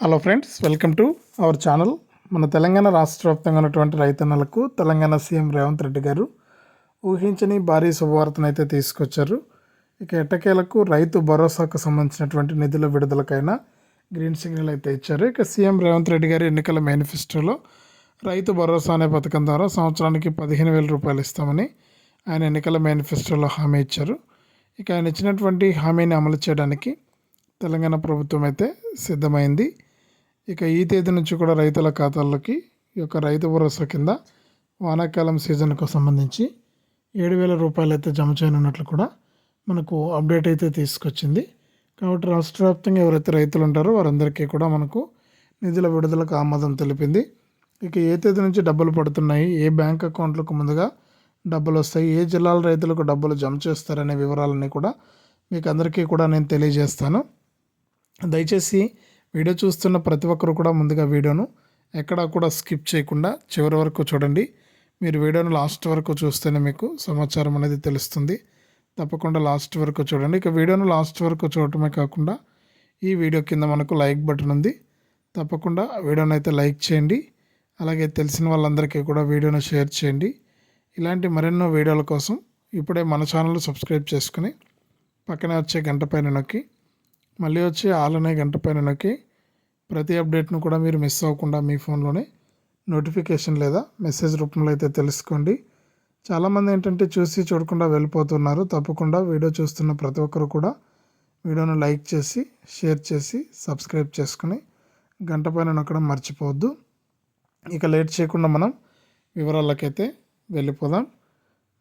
Hello friends welcome to our channel మన తెలంగాణ రాష్ట్ర వ్యాప్తంగా ఉన్నటువంటి రైతన్నలకు తెలంగాణ సీఎం రేవంత్ రెడ్డి గారు ఊహించని భారీ శుభవార్తను అయితే తీసుకొచ్చారు. ఇక ఎట్టకేలకు రైతు భరోసాకు సంబంధించినటువంటి నిధుల విడుదలకైనా గ్రీన్ సిగ్నల్ అయితే ఇచ్చారు. ఇక సీఎం రేవంత్ రెడ్డి గారి ఎన్నికల మేనిఫెస్టోలో రైతు భరోసా అనే పథకం ద్వారా సంవత్సరానికి పదిహేను వేల రూపాయలు ఇస్తామని ఆయన ఎన్నికల మేనిఫెస్టోలో హామీ ఇచ్చారు. ఇక ఆయన ఇచ్చినటువంటి హామీని అమలు చేయడానికి తెలంగాణ ప్రభుత్వం అయితే సిద్ధమైంది. ఇక ఈ తేదీ నుంచి కూడా రైతుల ఖాతాల్లోకి ఈ యొక్క రైతు భరోసా కింద వానాకాలం సీజన్కు సంబంధించి ఏడు వేల రూపాయలు అయితే జమ చేయనున్నట్లు కూడా మనకు అప్డేట్ అయితే తీసుకొచ్చింది. కాబట్టి రాష్ట్ర వ్యాప్తంగా ఎవరైతే రైతులు ఉంటారో వారందరికీ కూడా మనకు నిధుల విడుదలకు ఆమోదం తెలిపింది. ఇక ఏ తేదీ నుంచి డబ్బులు పడుతున్నాయి ఏ బ్యాంక్ అకౌంట్లకు ముందుగా డబ్బులు వస్తాయి ఏ జిల్లాల రైతులకు డబ్బులు జమ చేస్తారనే వివరాలన్నీ కూడా మీకు అందరికీ కూడా నేను తెలియజేస్తాను. దయచేసి వీడియో చూస్తున్న ప్రతి ఒక్కరు కూడా ముందుగా వీడియోను ఎక్కడా కూడా స్కిప్ చేయకుండా చివరి వరకు చూడండి. మీరు వీడియోను లాస్ట్ వరకు చూస్తేనే మీకు సమాచారం అనేది తెలుస్తుంది. తప్పకుండా లాస్ట్ వరకు చూడండి. ఇక వీడియోను లాస్ట్ వరకు చూడటమే కాకుండా ఈ వీడియో కింద మనకు లైక్ బటన్ ఉంది. తప్పకుండా వీడియోను అయితే లైక్ చేయండి. అలాగే తెలిసిన వాళ్ళందరికీ కూడా వీడియోను షేర్ చేయండి. ఇలాంటి మరెన్నో వీడియోల కోసం ఇప్పుడే మన ఛానల్ సబ్స్క్రైబ్ చేసుకుని పక్కనే వచ్చే గంట పైన నొక్కి మళ్ళీ వచ్చి ఆల్ అనే గంట పైన నొక్కి ప్రతి అప్డేట్ను కూడా మీరు మిస్ అవ్వకుండా మీ ఫోన్లోనే నోటిఫికేషన్ లేదా మెసేజ్ రూపంలో అయితే తెలుసుకోండి. చాలామంది ఏంటంటే చూసి చూడకుండా వెళ్ళిపోతున్నారు. తప్పకుండా వీడియో చూస్తున్న ప్రతి ఒక్కరు కూడా వీడియోను లైక్ చేసి షేర్ చేసి సబ్స్క్రైబ్ చేసుకుని గంట పైన నొక్కడం మర్చిపోవద్దు. ఇక లేట్ చేయకుండా మనం వివరాలకైతే వెళ్ళిపోదాం.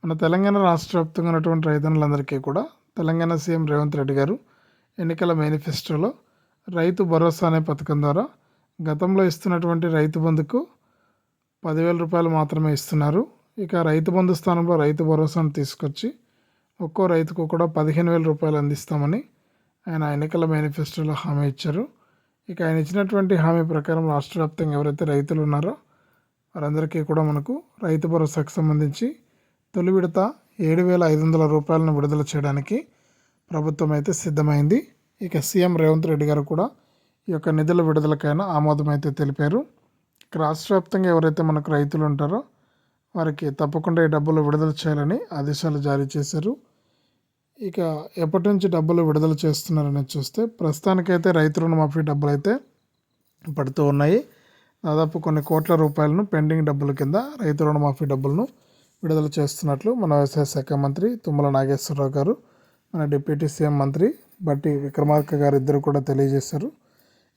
మన తెలంగాణ రాష్ట్ర వ్యాప్తంగా ఉన్నటువంటి రైతన్నులందరికీ కూడా తెలంగాణ సీఎం రేవంత్ రెడ్డి గారు ఎన్నికల మేనిఫెస్టోలో రైతు భరోసా అనే పథకం ద్వారా గతంలో ఇస్తున్నటువంటి రైతు బంధుకు పదివేల రూపాయలు మాత్రమే ఇస్తున్నారు. ఇక రైతు బంధు స్థానంలో రైతు భరోసాను తీసుకొచ్చి ఒక్కో రైతుకు కూడా పదిహేను వేల రూపాయలు అందిస్తామని ఆయన ఎన్నికల మేనిఫెస్టోలో హామీ ఇచ్చారు. ఇక ఆయన ఇచ్చినటువంటి హామీ ప్రకారం రాష్ట్ర వ్యాప్తంగా ఎవరైతే రైతులు ఉన్నారో వారందరికీ కూడా మనకు రైతు భరోసాకు సంబంధించి తొలి విడత ఏడు వేల ఐదు వందల రూపాయలను విడుదల చేయడానికి ప్రభుత్వం అయితే సిద్ధమైంది. ఇక సీఎం రేవంత్ రెడ్డి గారు కూడా ఈ యొక్క నిధుల విడుదలకైనా ఆమోదం అయితే తెలిపారు. ఇక రాష్ట్ర వ్యాప్తంగా ఎవరైతే మనకు రైతులు ఉంటారో వారికి తప్పకుండా ఈ డబ్బులు విడుదల చేయాలని ఆదేశాలు జారీ చేశారు. ఇక ఎప్పటి నుంచి డబ్బులు విడుదల చేస్తున్నారని చూస్తే ప్రస్తుతానికైతే రైతు రుణమాఫీ డబ్బులు అయితే పడుతూ ఉన్నాయి. దాదాపు కొన్ని కోట్ల రూపాయలను పెండింగ్ డబ్బుల కింద రైతు రుణమాఫీ డబ్బులను విడుదల చేస్తున్నట్లు మన వ్యవసాయ శాఖ మంత్రి తుమ్మల నాగేశ్వరరావు గారు మన డిప్యూటీ సీఎం మంత్రి బట్టి విక్రమార్క గారు ఇద్దరు కూడా తెలియజేశారు.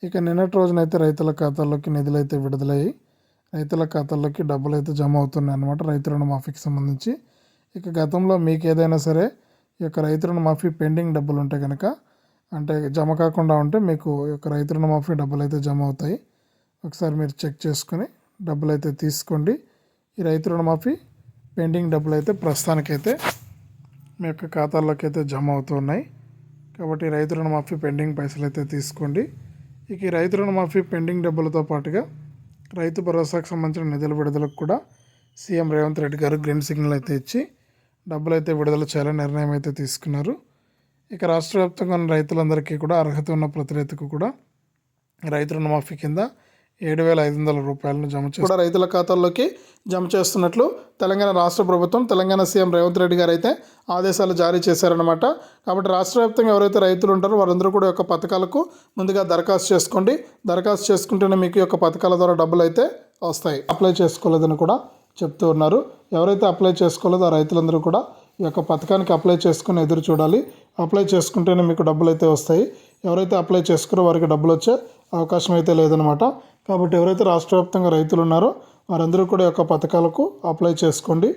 ఇక నిన్నటి రోజునైతే రైతుల ఖాతాల్లోకి నిధులు అయితే విడుదలయ్యి రైతుల ఖాతాల్లోకి డబ్బులు అయితే జమ అవుతున్నాయి అన్నమాట రైతు రుణమాఫీకి సంబంధించి. ఇక గతంలో మీకు ఏదైనా సరే ఈ యొక్క రైతు రుణమాఫీ పెండింగ్ డబ్బులు ఉంటే కనుక అంటే జమ కాకుండా ఉంటే మీకు ఈ యొక్క రైతు రుణమాఫీ డబ్బులు అయితే జమ అవుతాయి. ఒకసారి మీరు చెక్ చేసుకుని డబ్బులు అయితే తీసుకోండి. ఈ రైతు రుణమాఫీ పెండింగ్ డబ్బులు అయితే ప్రస్తుతానికైతే మీ యొక్క ఖాతాల్లోకి అయితే జమ అవుతున్నాయి కాబట్టి రైతు రుణమాఫీ పెండింగ్ పైసలు అయితే తీసుకోండి. ఇక ఈ రైతు రుణమాఫీ పెండింగ్ డబ్బులతో పాటుగా రైతు భరోసాకు సంబంధించిన నిధుల విడుదలకు కూడా సీఎం రేవంత్ రెడ్డి గారు గ్రీన్ సిగ్నల్ అయితే ఇచ్చి డబ్బులు అయితే విడుదల చేయాలని నిర్ణయం అయితే తీసుకున్నారు. ఇక రాష్ట్ర వ్యాప్తంగా ఉన్న రైతులందరికీ కూడా అర్హత ఉన్న ప్రతి రైతుకు కూడా రైతు రుణమాఫీ కింద ఏడు వేల ఐదు వందల రూపాయలను జమ కూడా రైతుల ఖాతాల్లోకి జమ చేస్తున్నట్లు తెలంగాణ రాష్ట్ర ప్రభుత్వం తెలంగాణ సీఎం రేవంత్ రెడ్డి గారు అయితే ఆదేశాలు జారీ చేశారనమాట కాబట్టి రాష్ట్ర వ్యాప్తంగా ఎవరైతే రైతులు ఉంటారో వారందరూ కూడా యొక్క పథకాలకు ముందుగా దరఖాస్తు చేసుకోండి. దరఖాస్తు చేసుకుంటేనే మీకు యొక్క పథకాల ద్వారా డబ్బులు అయితే వస్తాయి. అప్లై చేసుకోలేదని కూడా చెప్తూ ఉన్నారు. ఎవరైతే అప్లై చేసుకోలేదో ఆ రైతులందరూ కూడా ఈ యొక్క పథకానికి అప్లై చేసుకుని ఎదురు చూడాలి. అప్లై చేసుకుంటేనే మీకు డబ్బులు అయితే వస్తాయి. ఎవరైతే అప్లై చేసుకున్నారో వారికి డబ్బులు వచ్చే అవకాశం అయితే లేదనమాట కాబట్టి ఎవరైతే రాష్ట్ర వ్యాప్తంగా రైతులు ఉన్నారో వారందరూ కూడా యొక్క పథకాలకు అప్లై చేసుకోండి.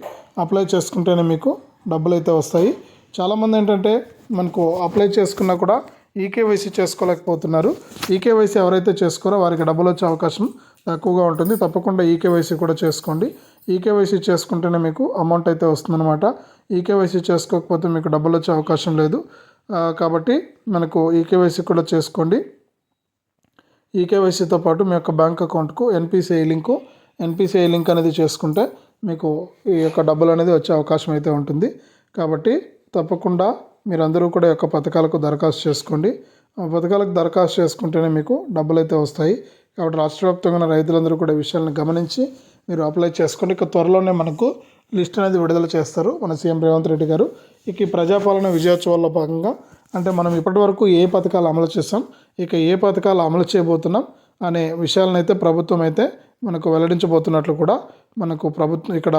అప్లై చేసుకుంటేనే మీకు డబ్బులు అయితే వస్తాయి. చాలామంది ఏంటంటే మనకు అప్లై చేసుకున్నా కూడా ఈకేవైసీ చేసుకోలేకపోతున్నారు. ఈకేవైసీ ఎవరైతే చేసుకోరో వారికి డబ్బులు వచ్చే అవకాశం తక్కువగా ఉంటుంది. తప్పకుండా ఈకేవైసీ కూడా చేసుకోండి. ఈకేవైసీ చేసుకుంటేనే మీకు అమౌంట్ అయితే వస్తుందన్నమాట. ఈకేవైసీ చేసుకోకపోతే మీకు డబ్బులు వచ్చే అవకాశం లేదు. కాబట్టి మనకు ఈకేవైసీ కూడా చేసుకోండి. ఈకేవైసీతో పాటు మీ యొక్క బ్యాంక్ అకౌంట్కు ఎన్పిసిఐ లింకు ఎన్పిసిఐ లింక్ అనేది చేసుకుంటే మీకు ఈ యొక్క డబ్బులు అనేది వచ్చే అవకాశం అయితే ఉంటుంది. కాబట్టి తప్పకుండా మీరందరూ కూడా యొక్క పథకాలకు దరఖాస్తు చేసుకోండి. ఆ పథకాలకు దరఖాస్తు చేసుకుంటేనే మీకు డబ్బులు అయితే వస్తాయి. కాబట్టి రాష్ట్ర వ్యాప్తంగా ఉన్న రైతులందరూ కూడా విషయాలను గమనించి మీరు అప్లై చేసుకోండి. ఇక త్వరలోనే మనకు లిస్ట్ అనేది విడుదల చేస్తారు మన సీఎం రేవంత్ రెడ్డి గారు. ఇక ఈ ప్రజాపాలన విజయోత్సవాల్లో భాగంగా అంటే మనం ఇప్పటివరకు ఏ పథకాలు అమలు చేస్తాం ఇక ఏ పథకాలు అమలు చేయబోతున్నాం అనే విషయాలను అయితే ప్రభుత్వం అయితే మనకు వెల్లడించబోతున్నట్లు కూడా మనకు ప్రభుత్వం ఇక్కడ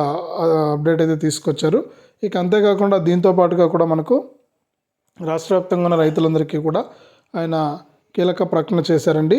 అప్డేట్ అయితే తీసుకొచ్చారు. ఇక అంతేకాకుండా దీంతో పాటుగా కూడా మనకు రాష్ట్ర వ్యాప్తంగా ఉన్న రైతులందరికీ కూడా ఆయన కీలక ప్రకటన చేశారండి.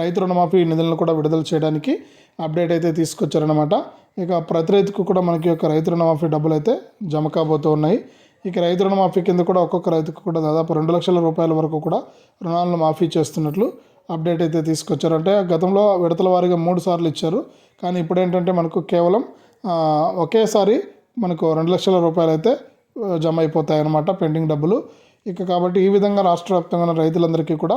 రైతు రుణమాఫీ నిధులను కూడా విడుదల చేయడానికి అప్డేట్ అయితే తీసుకొచ్చారనమాట ఇక ప్రతి రైతుకు కూడా మనకి యొక్క రైతు రుణమాఫీ డబ్బులు అయితే జమ కాబోతూ ఉన్నాయి. ఇక రైతు రుణమాఫీ కింద కూడా ఒక్కొక్క రైతుకు కూడా దాదాపు రెండు లక్షల రూపాయల వరకు కూడా రుణాలను మాఫీ చేస్తున్నట్లు అప్డేట్ అయితే తీసుకొచ్చారు. అంటే గతంలో విడతల వారీగా మూడు సార్లు ఇచ్చారు. కానీ ఇప్పుడు ఏంటంటే మనకు కేవలం ఒకేసారి మనకు రెండు లక్షల రూపాయలు అయితే జమ అయిపోతాయి అన్నమాట పెండింగ్ డబ్బులు. ఇక కాబట్టి ఈ విధంగా రాష్ట్ర వ్యాప్తంగా ఉన్న రైతులందరికీ కూడా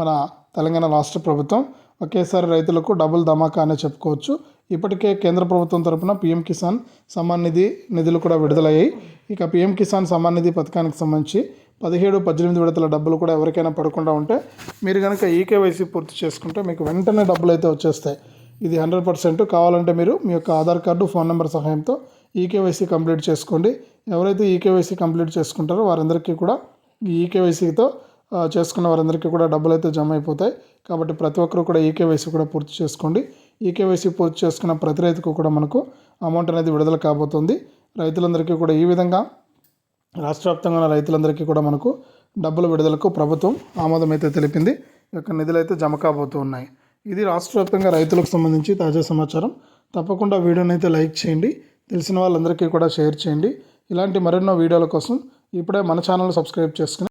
మన తెలంగాణ రాష్ట్ర ప్రభుత్వం ఒకేసారి రైతులకు డబుల్ ధమాకా అనే చెప్పుకోవచ్చు. ఇప్పటికే కేంద్ర ప్రభుత్వం తరపున పీఎం కిసాన్ సమ్మాన్ నిధి నిధులు కూడా విడుదలయ్యాయి. ఇక పీఎం కిసాన్ సమ్మాన్ నిధి పథకానికి సంబంధించి పదిహేడు పద్దెనిమిది విడతల డబ్బులు కూడా ఎవరికైనా పడకుండా ఉంటే మీరు కనుక ఈకేవైసీ పూర్తి చేసుకుంటే మీకు వెంటనే డబ్బులు అయితే వచ్చేస్తాయి. ఇది హండ్రెడ్ పర్సెంట్ కావాలంటే మీరు మీ యొక్క ఆధార్ కార్డు ఫోన్ నెంబర్ సహాయంతో ఈకేవైసీ కంప్లీట్ చేసుకోండి. ఎవరైతే ఈకేవైసీ కంప్లీట్ చేసుకుంటారో వారందరికీ కూడా ఈ ఈకేవైసీతో చేసుకున్న వారందరికీ కూడా డబ్బులు అయితే జమ అయిపోతాయి కాబట్టి ప్రతి ఒక్కరు కూడా ఈకేవైసీ కూడా పూర్తి చేసుకోండి. ఈకేవైసీ పూర్తి చేసుకున్న ప్రతి రైతుకు కూడా మనకు అమౌంట్ అనేది విడుదల కాబోతుంది. రైతులందరికీ కూడా ఈ విధంగా రాష్ట్ర వ్యాప్తంగా ఉన్న రైతులందరికీ కూడా మనకు డబ్బుల విడుదలకు ప్రభుత్వం ఆమోదం అయితే తెలిపింది. యొక్క నిధులు అయితే జమ కాబోతూ ఉన్నాయి. ఇది రాష్ట్ర వ్యాప్తంగా రైతులకు సంబంధించి తాజా సమాచారం. తప్పకుండా వీడియోని అయితే లైక్ చేయండి. తెలిసిన వాళ్ళందరికీ కూడా షేర్ చేయండి. ఇలాంటి మరెన్నో వీడియోల కోసం ఇప్పుడే మన ఛానల్ సబ్స్క్రైబ్ చేసుకుని